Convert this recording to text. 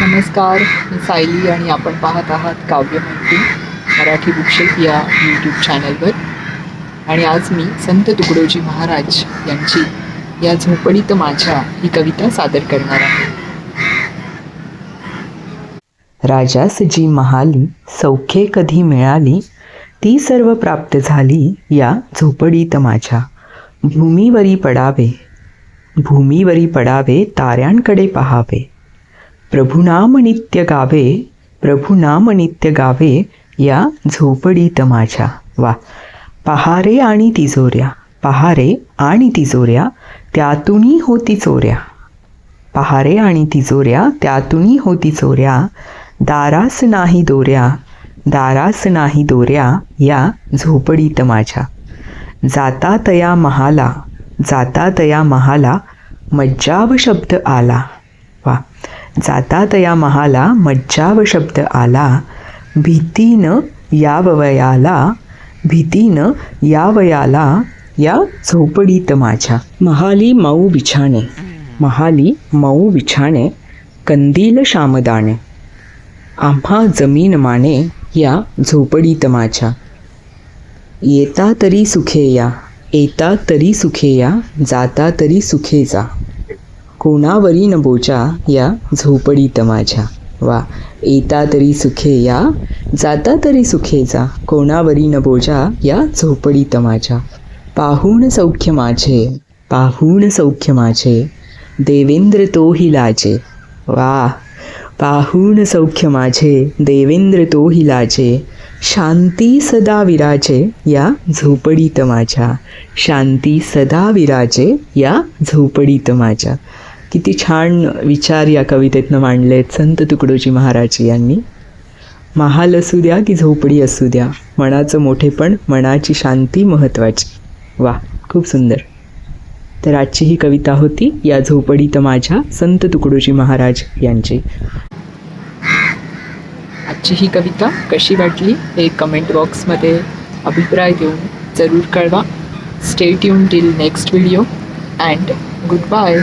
नमस्कार मी सायली आणि आपण पाहत आहात काव्य म्हणती मराठी बुकशेप या यूट्यूब चॅनलवर आणि आज मी संत तुकडोजी महाराज यांची या झोपडीत माझ्या ही कविता सादर करणार आहे. राजास जी महाली सौख्ये कधी मिळाली? ती सर्व प्राप्त झाली या झोपडीत माझ्या. भूमीवरी पडावे भूमीवरी पडावे ताऱ्यांकडे पहावे. प्रभुनाम नित्य गावे प्रभुनाम नित्य गावे या झोपडीत माझ्या वा. पहारे आणि तिजोऱ्या. पहारे आणि तिजोऱ्या त्यातूनही होती चोऱ्या. पहारे आणि तिजोऱ्या त्यातूनही होती चोऱ्या. दारास नाही दोऱ्या. दारास नाही दोऱ्या या झोपडीत माझ्या जाता तया महाला. जाता तया महाला. मज्जाव शब्द आला. वा. जाता तया महाला मज्जाव शब्द आला भीतीनं यावयाला भीतीनं यावयाला या झोपडीत माझ्या. महाली माऊ बिछाणे महाली माऊ बिछाणे कंदील शामदाणे आम्हा जमीन माने या झोपडीत माझ्या. येता तरी सुखे या येता तरी सुखे या जाता तरी सुखे जा कोणावरी न बोजा या झोपडीत माझ्या. वा येता तरी सुखे या जाता तरी सुखे जा कोणावरी न बोजा या झोपडीत माझ्या. पाहून सौख्य माझे पाहून सौख्य माझे देवेंद्र तोही लाजे. वा पाहून सौख्य माझे देवेंद्र तोही लाजे. शांती सदा विराजे या झोपडीत माझ्या. शांती सदा विराजे या झोपडीत माझ्या. किती छान विचार या कवितेतनं आहेत संत तुकडोजी महाराज यांनी. महाल असू द्या की झोपडी असू द्या मनाचं मोठेपण मनाची शांती महत्त्वाची वा खूप सुंदर. तर आजची ही कविता होती या झोपडीत माझ्या संत तुकडोजी महाराज यांची. आजची ही कविता कशी वाटली हे कमेंट बॉक्समध्ये अभिप्राय देऊन जरूर कळवा. Stay tune till next video and good bye